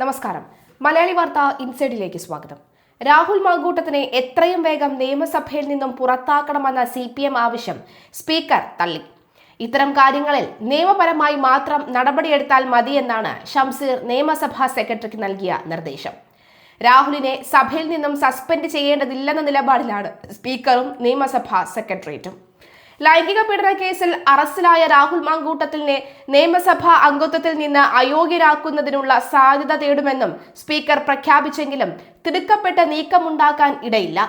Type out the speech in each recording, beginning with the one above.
നമസ്കാരം. മലയാളി വാർത്ത ഇൻസൈഡിലേക്ക് സ്വാഗതം. രാഹുൽ മാങ്കൂട്ടത്തിനെ എത്രയും വേഗം നിയമസഭയിൽ നിന്നും പുറത്താക്കണമെന്ന സി പി എം ആവശ്യം സ്പീക്കർ തള്ളി. ഇത്തരം കാര്യങ്ങളിൽ നിയമപരമായി മാത്രം നടപടിയെടുത്താൽ മതിയെന്നാണ് ഷംസീർ നിയമസഭാ സെക്രട്ടറിക്ക് നൽകിയ നിർദ്ദേശം. രാഹുലിനെ സഭയിൽ നിന്നും സസ്പെൻഡ് ചെയ്യേണ്ടതില്ലെന്ന നിലപാടിലാണ് സ്പീക്കറും നിയമസഭാ സെക്രട്ടേറിയറ്റും. ലൈംഗിക പീഡന കേസിൽ അറസ്റ്റിലായ രാഹുൽ മാങ്കൂട്ടത്തിനെ നിയമസഭാ അംഗത്വത്തിൽ നിന്ന് അയോഗ്യരാക്കുന്നതിനുള്ള സാധ്യത തേടുമെന്നും സ്പീക്കർ പ്രഖ്യാപിച്ചെങ്കിലും തിടുക്കപ്പെട്ട നീക്കമുണ്ടാക്കാൻ ഇടയില്ല.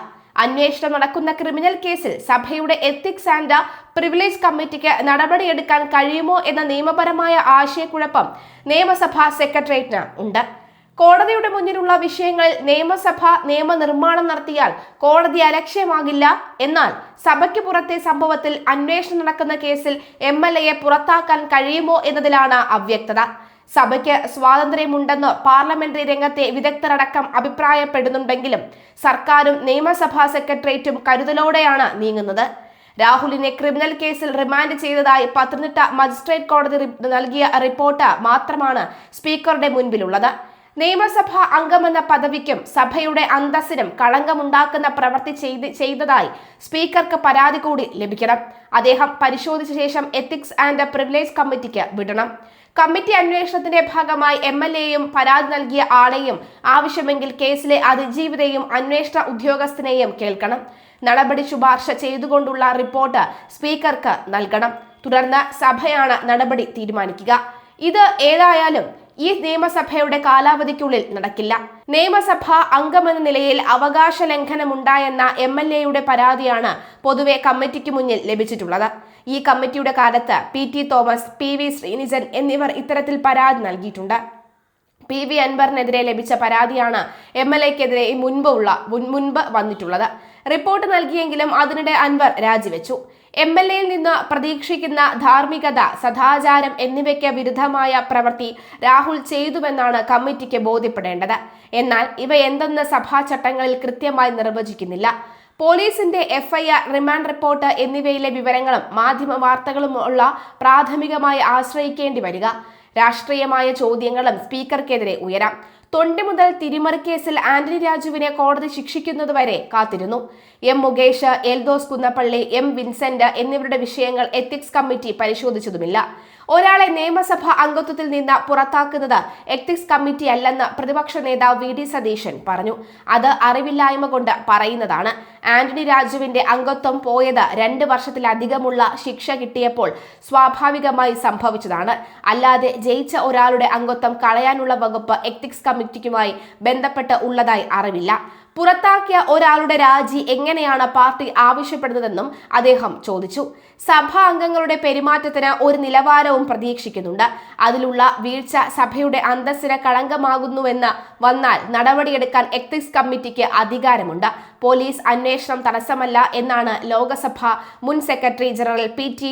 അന്വേഷണം നടക്കുന്ന ക്രിമിനൽ കേസിൽ സഭയുടെ എത്തിക്സ് ആൻഡ് പ്രിവിലേജ് കമ്മിറ്റിക്ക് നടപടിയെടുക്കാൻ കഴിയുമോ എന്ന നിയമപരമായ ആശയക്കുഴപ്പം നിയമസഭാ സെക്രട്ടേറിയറ്റിന് ഉണ്ട്. കോടതിയുടെ മുന്നിലുള്ള വിഷയങ്ങൾ നിയമസഭ നിയമനിർമ്മാണം നടത്തിയാൽ കോടതി അലക്ഷ്യമാകില്ല എന്നാൽ സഭയ്ക്ക് പുറത്തെ സംഭവത്തിൽ അന്വേഷണം നടക്കുന്ന കേസിൽ എം എൽ എയെ പുറത്താക്കാൻ കഴിയുമോ എന്നതിലാണ് അവ്യക്തത. സഭയ്ക്ക് സ്വാതന്ത്ര്യമുണ്ടെന്ന് പാർലമെന്ററി രംഗത്തെ വിദഗ്ധരടക്കം അഭിപ്രായപ്പെടുന്നുണ്ടെങ്കിലും സർക്കാരും നിയമസഭാ സെക്രട്ടേറിയറ്റും കരുതലോടെയാണ് നീങ്ങുന്നത്. രാഹുലിനെ ക്രിമിനൽ കേസിൽ റിമാൻഡ് ചെയ്തതായി പത്തനംതിട്ട മജിസ്ട്രേറ്റ് കോടതി നൽകിയ റിപ്പോർട്ട് മാത്രമാണ് സ്പീക്കറുടെ മുൻപിലുള്ളത്. നിയമസഭാ അംഗമെന്ന പദവിക്കും സഭയുടെ അന്തസ്സിനും കളങ്കമുണ്ടാക്കുന്ന പ്രവൃത്തി ചെയ്ത് ചെയ്തതായി സ്പീക്കർക്ക് പരാതി കൂടി ലഭിക്കണം. അദ്ദേഹം പരിശോധിച്ച ശേഷം എത്തിക്സ് ആൻഡ് പ്രിവിലേജ് കമ്മിറ്റിക്ക് വിടണം. കമ്മിറ്റി അന്വേഷണത്തിന്റെ ഭാഗമായി എം എൽ എയും പരാതി നൽകിയ ആളെയും ആവശ്യമെങ്കിൽ കേസിലെ അതിജീവിതയും അന്വേഷണ ഉദ്യോഗസ്ഥനെയും കേൾക്കണം. നടപടി ശുപാർശ ചെയ്തുകൊണ്ടുള്ള റിപ്പോർട്ട് സ്പീക്കർക്ക് നൽകണം. തുടർന്ന് സഭയാണ് നടപടി തീരുമാനിക്കുക. ഇത് ഏതായാലും ഈ നിയമസഭയുടെ കാലാവധിക്കുള്ളിൽ നടക്കില്ല. നിയമസഭ അംഗമെന്ന നിലയിൽ അവകാശ ലംഘനമുണ്ടായെന്ന എം എൽ എയുടെ പരാതിയാണ് പൊതുവെ കമ്മിറ്റിക്ക് മുന്നിൽ ലഭിച്ചിട്ടുള്ളത്. ഈ കമ്മിറ്റിയുടെ കാലത്ത് P T Thomas P V Srinijan എന്നിവർ ഇത്തരത്തിൽ പരാതി നൽകിയിട്ടുണ്ട്. പി വി അൻവറിനെതിരെ ലഭിച്ച പരാതിയാണ് എം എൽ എക്കെതിരെ മുൻപ് ഉള്ള മുൻ- മുൻപ് വന്നിട്ടുള്ളത്. റിപ്പോർട്ട് നൽകിയെങ്കിലും അതിനിടെ അൻവർ രാജിവെച്ചു. എം എൽ എയിൽ നിന്ന് പ്രതീക്ഷിക്കുന്ന ധാർമ്മികത സദാചാരം എന്നിവയ്ക്ക് വിരുദ്ധമായ പ്രവൃത്തി രാഹുൽ ചെയ്തുവെന്നാണ് കമ്മിറ്റിക്ക് ബോധ്യപ്പെടേണ്ടത്. എന്നാൽ ഇവ എന്തെന്ന് സഭാ ചട്ടങ്ങളിൽ കൃത്യമായി നിർവചിക്കുന്നില്ല. പോലീസിന്റെ എഫ്ഐആർ റിമാൻഡ് റിപ്പോർട്ട് എന്നിവയിലെ വിവരങ്ങളും മാധ്യമ വാർത്തകളും ഉള്ള പ്രാഥമികമായി ആശ്രയിക്കേണ്ടി വരിക. രാഷ്ട്രീയമായ ചോദ്യങ്ങളും സ്പീക്കർക്കെതിരെ ഉയരാം. തൊണ്ടി മുതൽ തിരിമറി കേസിൽ ആന്റണി രാജുവിനെ കോടതി ശിക്ഷിക്കുന്നതുവരെ കാത്തിരുന്നു. M Mukesh Eldhose Kunnappally M Vincent എന്നിവരുടെ വിഷയങ്ങൾ എത്തിക്സ് കമ്മിറ്റി പരിശോധിച്ചതുമില്ല. ഒരാളെ നിയമസഭ അംഗത്വത്തിൽ നിന്ന് പുറത്താക്കുന്നത് എത്തിക്സ് കമ്മിറ്റി അല്ലെന്ന് പ്രതിപക്ഷ നേതാവ് വി ഡി സതീശൻ പറഞ്ഞു. അത് അറിവില്ലായ്മ കൊണ്ട് പറയുന്നതാണ്. ആന്റണി രാജുവിന്റെ അംഗത്വം പോയത് രണ്ട് വർഷത്തിലധികമുള്ള ശിക്ഷ കിട്ടിയപ്പോൾ സ്വാഭാവികമായി സംഭവിച്ചതാണ്. അല്ലാതെ ജയിച്ച ഒരാളുടെ അംഗത്വം കളയാനുള്ള വകുപ്പ് എത്തിക്സ് കമ്മിറ്റിക്കുമായി ബന്ധപ്പെട്ട് ഉള്ളതായി അറിവില്ല പുറത്താക്കിയ ഒരാളുടെ രാജി എങ്ങനെയാണ് പാർട്ടി ആവശ്യപ്പെടുന്നതെന്നും അദ്ദേഹം ചോദിച്ചു. സഭാ അംഗങ്ങളുടെ പെരുമാറ്റത്തിന് ഒരു നിലവാരവും പ്രതീക്ഷിക്കുന്നുണ്ട്. അതിലുള്ള വീഴ്ച സഭയുടെ അന്തസ്സിന് കളങ്കമാകുന്നുവെന്ന് വന്നാൽ നടപടിയെടുക്കാൻ എത്തിക്സ് കമ്മിറ്റിക്ക് അധികാരമുണ്ട്. പോലീസ് അന്വേഷണം തടസ്സമല്ല എന്നാണ് ലോകസഭ മുൻ secretary general P T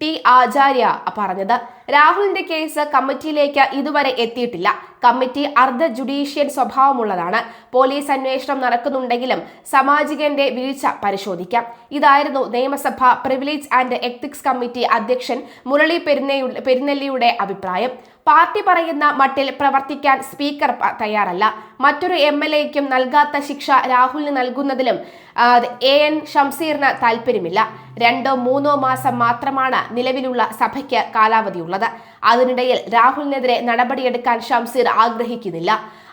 T Achary പറഞ്ഞത്. രാഹുലിന്റെ കേസ് കമ്മിറ്റിയിലേക്ക് ഇതുവരെ എത്തിയിട്ടില്ല. കമ്മിറ്റി അർദ്ധ ജുഡീഷ്യൽ സ്വഭാവമുള്ളതാണ്. പോലീസ് അന്വേഷണം നടക്കുന്നുണ്ടെങ്കിലും സമാജികന്റെ വീഴ്ച പരിശോധിക്കാം. ഇതായിരുന്നു നിയമസഭ പ്രിവിലേജ് ആൻഡ് എത്തിക്സ് കമ്മിറ്റി അധ്യക്ഷൻ മുരളി പെരുന്നെല്ലിയുടെ അഭിപ്രായം. പാർട്ടി പറയുന്ന മട്ടിൽ പ്രവർത്തിക്കാൻ സ്പീക്കർ തയ്യാറല്ല. മറ്റൊരു എം എൽ എക്കും നൽകാത്ത ശിക്ഷ രാഹുലിന് നൽകുന്നതിലും എ എൻ ഷംസീറിന് താല്പര്യമില്ല രണ്ടോ മൂന്നോ മാസം മാത്രമാണ് നിലവിലുള്ള സഭയ്ക്ക് കാലാവധിയുള്ളത്. അതിനിടയിൽ രാഹുലിനെതിരെ നടപടിയെടുക്കാൻ ഷംസീർ ആഗ്രഹിക്കുന്നില്ല.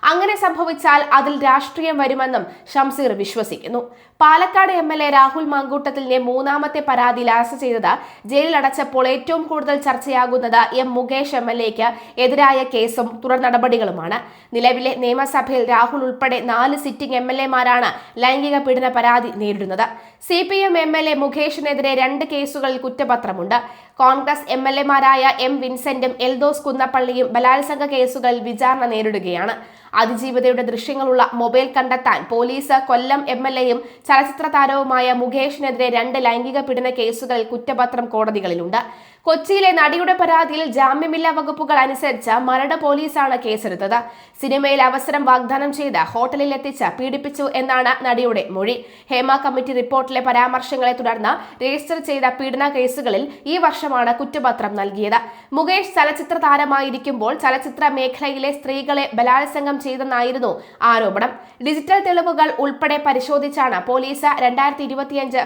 അങ്ങനെ സംഭവിച്ചാൽ അതിൽ രാഷ്ട്രീയം വരുമെന്നും ഷംസീർ വിശ്വസിക്കുന്നു. Palakkad M L A Rahul മാങ്കൂട്ടത്തിലിനെ മൂന്നാമത്തെ പരാതി ലാസ് ചെയ്തത് ജയിലിൽ അടച്ചപ്പോൾ ഏറ്റവും കൂടുതൽ ചർച്ചയാകുന്നത് എം മുകേഷ് എം എൽ എക്ക് എതിരായ കേസും തുടർ നടപടികളുമാണ്. നിലവിലെ നിയമസഭയിൽ രാഹുൽ ഉൾപ്പെടെ നാല് സിറ്റിംഗ് എം എൽ എമാരാണ് ലൈംഗിക പീഡന പരാതി നേരിടുന്നത്. C P M M L A മുകേഷിനെതിരെ രണ്ട് കേസുകളിൽ കുറ്റപത്രമുണ്ട്. കോൺഗ്രസ് എം എൽ എമാരായ എം വിൻസെന്റും എൽദോസ് കുന്നപ്പള്ളിയും ബലാത്സംഗ കേസുകളിൽ വിചാരണ നേരിടുകയാണ്. അതിജീവിതയുടെ ദൃശ്യങ്ങളുള്ള മൊബൈൽ കണ്ടെത്താൻ പോലീസ് കൊല്ലം എം എൽ എയും ചലച്ചിത്ര താരവുമായ മുകേഷിനെതിരെ രണ്ട് ലൈംഗിക പീഡന കേസുകളിൽ കുറ്റപത്രം കോടതികളിലുണ്ട്. കൊച്ചിയിലെ നടിയുടെ പരാതിയിൽ ജാമ്യമില്ലാ വകുപ്പുകൾ അനുസരിച്ച് മരട് പോലീസാണ് കേസെടുത്തത്. സിനിമയിൽ അവസരം വാഗ്ദാനം ചെയ്ത് ഹോട്ടലിൽ എത്തിച്ച് പീഡിപ്പിച്ചു എന്നാണ് നടിയുടെ മൊഴി. ഹേമ കമ്മിറ്റി റിപ്പോർട്ടിലെ പരാമർശങ്ങളെ തുടർന്ന് രജിസ്റ്റർ ചെയ്ത പീഡന കേസുകളിൽ ഈ വർഷമാണ് കുറ്റപത്രം നൽകിയത്. മുകേഷ് ചലച്ചിത്ര താരമായിരിക്കുമ്പോൾ ചലച്ചിത്ര മേഖലയിലെ സ്ത്രീകളെ ബലാത്സംഗം ചെയ്തെന്നായിരുന്നു ആരോപണം. ഡിജിറ്റൽ തെളിവുകൾ ഉൾപ്പെടെ പരിശോധിച്ചാണ് പോലീസ് രണ്ടായിരത്തി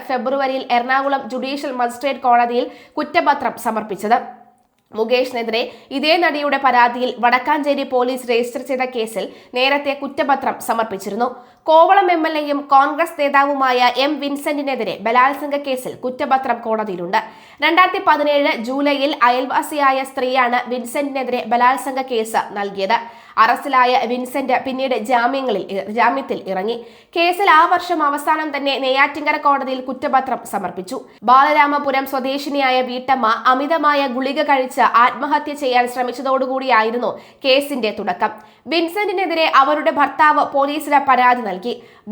ഫെബ്രുവരിയിൽ എറണാകുളം ജുഡീഷ്യൽ മജിസ്ട്രേറ്റ് കോടതിയിൽ കുറ്റപത്രം സമർപ്പിച്ചത്. മുകേഷിനെതിരെ ഇതേ നടിയുടെ പരാതിയിൽ വടക്കാഞ്ചേരി പോലീസ് രജിസ്റ്റർ ചെയ്ത കേസിൽ നേരത്തെ കുറ്റപത്രം സമർപ്പിച്ചിരുന്നു. കോവളം എം എൽ എയും കോൺഗ്രസ് നേതാവുമായ എം വിൻസെന്റിനെതിരെ ബലാത്സംഗ കേസിൽ കുറ്റപത്രം കോടതിയിലുണ്ട്. രണ്ടായിരത്തി പതിനേഴ് ജൂലൈയിൽ അയൽവാസിയായ സ്ത്രീയാണ് വിൻസെന്റിനെതിരെ ബലാത്സംഗ കേസ് നൽകിയത്. അറസ്റ്റിലായ വിൻസെന്റ് പിന്നീട് ജാമ്യങ്ങളിൽ ജാമ്യത്തിൽ ഇറങ്ങി. കേസിൽ ആ വർഷം അവസാനം തന്നെ നെയ്യാറ്റിങ്കര കോടതിയിൽ കുറ്റപത്രം സമർപ്പിച്ചു. ബാലരാമപുരം സ്വദേശിനിയായ വീട്ടമ്മ അമിതമായ ഗുളിക കഴിച്ച് ആത്മഹത്യ ചെയ്യാൻ ശ്രമിച്ചതോടുകൂടിയായിരുന്നു കേസിന്റെ തുടക്കം. വിൻസെന്റിനെതിരെ അവരുടെ ഭർത്താവ് പോലീസിന് പരാതി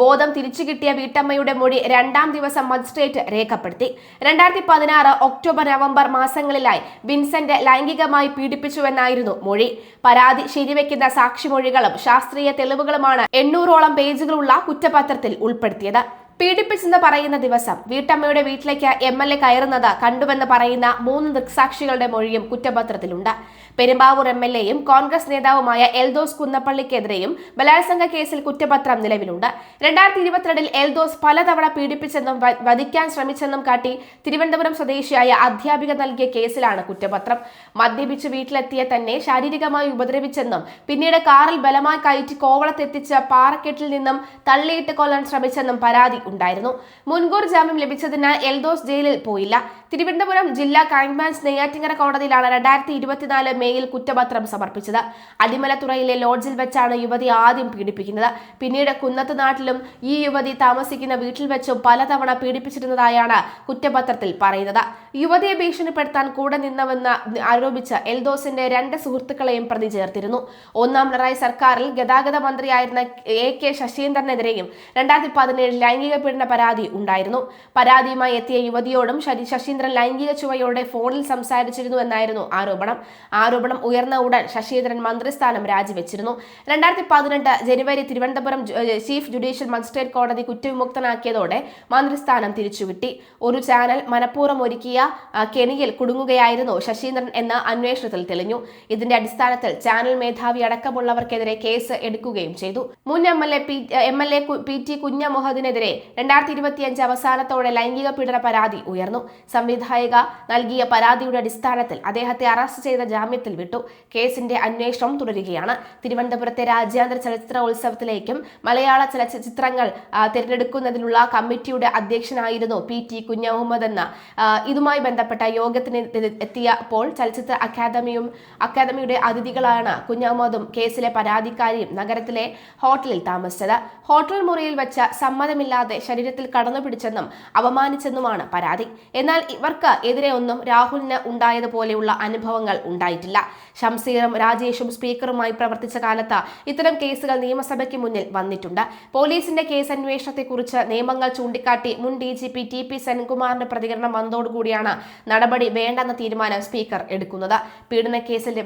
ബോധം തിരിച്ചു കിട്ടിയ വീട്ടമ്മയുടെ മൊഴി രണ്ടാം ദിവസം മജിസ്ട്രേറ്റ് രേഖപ്പെടുത്തി. രണ്ടായിരത്തി പതിനാറ് ഒക്ടോബർ നവംബർ മാസങ്ങളിലായി വിൻസെന്റ് ലൈംഗികമായി പീഡിപ്പിച്ചുവെന്നായിരുന്നു മൊഴി. പരാതി ശരിവെക്കുന്ന സാക്ഷിമൊഴികളും ശാസ്ത്രീയ തെളിവുകളുമാണ് എണ്ണൂറോളം പേജുകളുള്ള കുറ്റപത്രത്തിൽ ഉൾപ്പെടുത്തിയത്. പീഡിപ്പിച്ചെന്ന് പറയുന്ന ദിവസം വീട്ടമ്മയുടെ വീട്ടിലേക്ക് എം എൽ എ കയറുന്നത് കണ്ടുവെന്ന് പറയുന്ന മൂന്ന് ദൃക്സാക്ഷികളുടെ മൊഴിയും കുറ്റപത്രത്തിലുണ്ട്. പെരുമ്പാവൂർ എം എൽ എയും കോൺഗ്രസ് നേതാവുമായ എൽദോസ് കുന്നപ്പള്ളിക്കെതിരെയും ബലാത്സംഗ കേസിൽ കുറ്റപത്രം നിലവിലുണ്ട്. രണ്ടായിരത്തി ഇരുപത്തിരണ്ടിൽ എൽദോസ് പലതവണ പീഡിപ്പിച്ചെന്നും വധിക്കാൻ ശ്രമിച്ചെന്നും കാട്ടി തിരുവനന്തപുരം സ്വദേശിയായ അധ്യാപിക നൽകിയ കേസിലാണ് കുറ്റപത്രം. മദ്യപിച്ച് വീട്ടിലെത്തിയ തന്നെ ശാരീരികമായി ഉപദ്രവിച്ചെന്നും പിന്നീട് കാറിൽ ബലമായി കയറ്റി കോവളത്തെത്തിച്ച് പാറക്കെട്ടിൽ നിന്നും തള്ളിയിട്ട് കൊല്ലാൻ ശ്രമിച്ചെന്നും പരാതി ഉണ്ടായിരുന്നു. മുൻകൂർ ജാമ്യം ലഭിച്ചതിനാൽ എൽദോസ് ജയിലിൽ പോയില്ല. തിരുവനന്തപുരം ജില്ലാ ക്രൈംബ്രാഞ്ച് നെയ്യാറ്റിങ്ങര കോടതിയിലാണ് രണ്ടായിരത്തി ഇരുപത്തിനാല് മേയിൽ കുറ്റപത്രം സമർപ്പിച്ചത്. അടിമലത്തുറയിലെ ലോഡ്ജിൽ വെച്ചാണ് യുവതി ആദ്യം പീഡിപ്പിക്കുന്നത്. പിന്നീട് കുന്നത്ത് നാട്ടിലും ഈ യുവതി താമസിക്കുന്ന വീട്ടിൽ വെച്ചും പലതവണ പീഡിപ്പിച്ചിരുന്നതായാണ് കുറ്റപത്രത്തിൽ പറയുന്നത്. യുവതിയെ ഭീഷണിപ്പെടുത്താൻ കൂടെ നിന്നവെന്ന് ആരോപിച്ച് എൽദോസിന്റെ രണ്ട് സുഹൃത്തുക്കളെയും പ്രതി ചേർത്തിരുന്നു. ഒന്നാം പിണറായി സർക്കാരിൽ ഗതാഗത മന്ത്രിയായിരുന്ന എ കെ ശശീന്ദ്രനെതിരെയും രണ്ടായിരത്തി പതിനേഴിൽ ലൈംഗിക പീഡന പരാതി ഉണ്ടായിരുന്നു. പരാതിയുമായി എത്തിയ യുവതിയോടും ശശീന്ദ്രൻ ലൈംഗിക ചുവയോടെ ഫോണിൽ സംസാരിച്ചിരുന്നു എന്നായിരുന്നു ആരോപണം. ആരോപണം ഉയർന്ന ഉടൻ ശശീന്ദ്രൻ മന്ത്രിസ്ഥാനം രാജിവെച്ചിരുന്നു. രണ്ടായിരത്തി പതിനെട്ട് ജനുവരി തിരുവനന്തപുരം ചീഫ് ജുഡീഷ്യൽ മജിസ്ട്രേറ്റ് കോടതി കുറ്റവിമുക്തനാക്കിയതോടെ മന്ത്രിസ്ഥാനം തിരിച്ചുവിട്ടി. ഒരു ചാനൽ മനഃപൂർവം ഒരുക്കിയ കെണിയിൽ കുടുങ്ങുകയായിരുന്നു ശശീന്ദ്രൻ എന്ന അന്വേഷണത്തിൽ തെളിഞ്ഞു. ഇതിന്റെ അടിസ്ഥാനത്തിൽ ചാനൽ മേധാവി അടക്കമുള്ളവർക്കെതിരെ കേസ് എടുക്കുകയും ചെയ്തു. മുൻ M L A P M L A P T രണ്ടായിരത്തി ഇരുപത്തിയഞ്ച് അവസാനത്തോടെ ലൈംഗിക പീഡന പരാതി ഉയർന്നു. സംവിധായിക നൽകിയ പരാതിയുടെ അടിസ്ഥാനത്തിൽ അദ്ദേഹത്തെ അറസ്റ്റ് ചെയ്ത ജാമ്യത്തിൽ വിട്ടു. കേസിന്റെ അന്വേഷണം തുടരുകയാണ്. തിരുവനന്തപുരത്തെ രാജ്യാന്തര ചലച്ചിത്രോത്സവത്തിലേക്കും മലയാള ചലച്ചിത്രങ്ങൾ തിരഞ്ഞെടുക്കുന്നതിനുള്ള കമ്മിറ്റിയുടെ അധ്യക്ഷനായിരുന്നു പി ടി കുഞ്ഞഹമ്മദ് എന്ന. ഇതുമായി ബന്ധപ്പെട്ട യോഗത്തിന് എത്തിയപ്പോൾ ചലച്ചിത്ര അക്കാദമിയും അക്കാദമിയുടെ അതിഥികളാണ് കുഞ്ഞഹമ്മദും കേസിലെ പരാതിക്കാരിയും നഗരത്തിലെ ഹോട്ടലിൽ താമസിച്ചത്. ഹോട്ടൽ മുറിയിൽ വെച്ച സമ്മതമില്ലാതെ ശരീരത്തിൽ കടന്നു പിടിച്ചെന്നും അപമാനിച്ചെന്നുമാണ് പരാതി. എന്നാൽ ഇവർക്ക് എതിരെ ഒന്നും രാഹുലിന് ഉണ്ടായതുപോലെയുള്ള അനുഭവങ്ങൾ ഉണ്ടായിട്ടില്ല. ഷംസീറും രാജേഷും സ്പീക്കറുമായി പ്രവർത്തിച്ച കാലത്ത് ഇത്തരം കേസുകൾ നിയമസഭയ്ക്ക് മുന്നിൽ വന്നിട്ടുണ്ട്. പോലീസിന്റെ കേസ് അന്വേഷണത്തെക്കുറിച്ച് നിയമങ്ങൾ ചൂണ്ടിക്കാട്ടി മുൻ D G P T P സെൻകുമാറിന്റെ പ്രതികരണം വന്നതോടുകൂടിയാണ് നടപടി വേണ്ടെന്ന തീരുമാനം സ്പീക്കർ എടുക്കുന്നത്. പീഡന കേസിൽ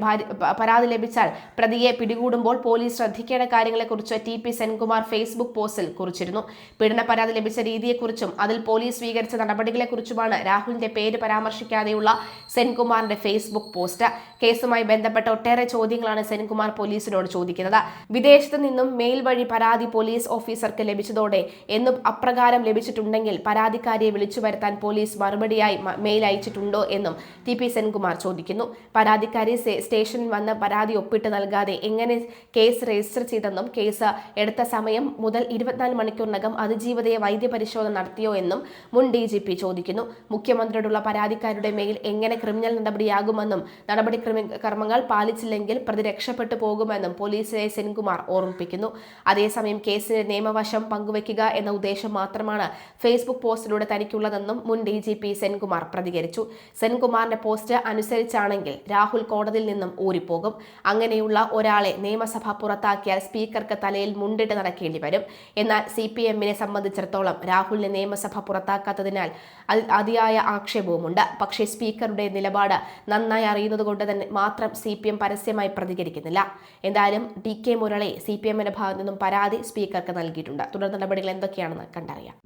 പരാതി ലഭിച്ചാൽ പ്രതിയെ പിടികൂടുമ്പോൾ പോലീസ് ശ്രദ്ധിക്കേണ്ട കാര്യങ്ങളെക്കുറിച്ച് ടി പി സെൻകുമാർ ഫേസ്ബുക്ക് പോസ്റ്റിൽ കുറിച്ചിരുന്നു. പീഡന പരാതി ലഭിച്ച രീതിയെക്കുറിച്ചും അതിൽ പോലീസ് സ്വീകരിച്ച നടപടികളെക്കുറിച്ചുമാണ് രാഹുലിന്റെ പേര് പരാമർശിക്കാതെയുള്ള സെൻകുമാറിന്റെ ഫേസ്ബുക്ക് പോസ്റ്റ്. കേസുമായി ബന്ധപ്പെട്ട ഒട്ടേറെ ചോദ്യങ്ങളാണ് സെൻകുമാർ പോലീസിനോട് ചോദിക്കുന്നത്. വിദേശത്ത് നിന്നും മെയിൽ വഴി പരാതി പോലീസ് ഓഫീസർക്ക് ലഭിച്ചതോടെ എന്നും അപ്രകാരം ലഭിച്ചിട്ടുണ്ടെങ്കിൽ പരാതിക്കാരിയെ വിളിച്ചു വരുത്താൻ പോലീസ് മറുപടിയായി മെയിൽ അയച്ചിട്ടുണ്ടോ എന്നും ടി പി സെൻകുമാർ ചോദിക്കുന്നു. പരാതിക്കാരി സ്റ്റേഷനിൽ വന്ന് പരാതി ഒപ്പിട്ട് നൽകാതെ എങ്ങനെ കേസ് രജിസ്റ്റർ ചെയ്തെന്നും കേസ് എടുത്ത സമയം മുതൽ ഇരുപത്തിനാല് മണിക്കൂറിനകം അതിജീവിതയെ വൈദ്യപരിശോധന നടത്തിയോ എന്നും മുൻ ഡി ജി പി ചോദിക്കുന്നു. മുഖ്യമന്ത്രിയോടുള്ള പരാതിക്കാരുടെ മെയിൽ എങ്ങനെ ക്രിമിനൽ നടപടിയാകുമെന്നും നടപടി കർമ്മങ്ങൾ പാലിച്ചില്ലെങ്കിൽ പ്രതി രക്ഷപ്പെട്ടു പോകുമെന്നും പോലീസിനെ സെൻകുമാർ ഓർമ്മിപ്പിക്കുന്നു. അതേസമയം കേസിന്റെ നിയമവശം പങ്കുവയ്ക്കുക എന്ന ഉദ്ദേശം മാത്രമാണ് ഫേസ്ബുക്ക് പോസ്റ്റിലൂടെ തനിക്കുള്ളതെന്നും മുൻ ഡി ജി പി സെൻകുമാർ പ്രതികരിച്ചു. സെൻകുമാറിന്റെ പോസ്റ്റ് അനുസരിച്ചാണെങ്കിൽ രാഹുൽ കോടതിയിൽ നിന്നും ഊരിപ്പോകും. അങ്ങനെയുള്ള ഒരാളെ നിയമസഭ പുറത്താക്കിയാൽ സ്പീക്കർക്ക് തലയിൽ മുണ്ടിട്ട് നടക്കേണ്ടി വരും. എന്നാൽ സി പി എമ്മിനെ സംബന്ധിച്ചിടത്തോളം രാഹുലിനെ നിയമസഭ പുറത്താക്കാത്തതിനാൽ അതിയായ ആക്ഷേപവുമുണ്ട്. പക്ഷേ സ്പീക്കറുടെ നിലപാട് നന്നായി അറിയുന്നത് കൊണ്ട് തന്നെ മാത്രം സി പി എം പരസ്യമായി പ്രതികരിക്കുന്നില്ല. എന്തായാലും D K Murali C P എമ്മിന്റെ ഭാഗത്തു നിന്നും പരാതി സ്പീക്കർക്ക് നൽകിയിട്ടുണ്ട്. തുടർ നടപടികൾ എന്തൊക്കെയാണെന്ന് കണ്ടറിയാം.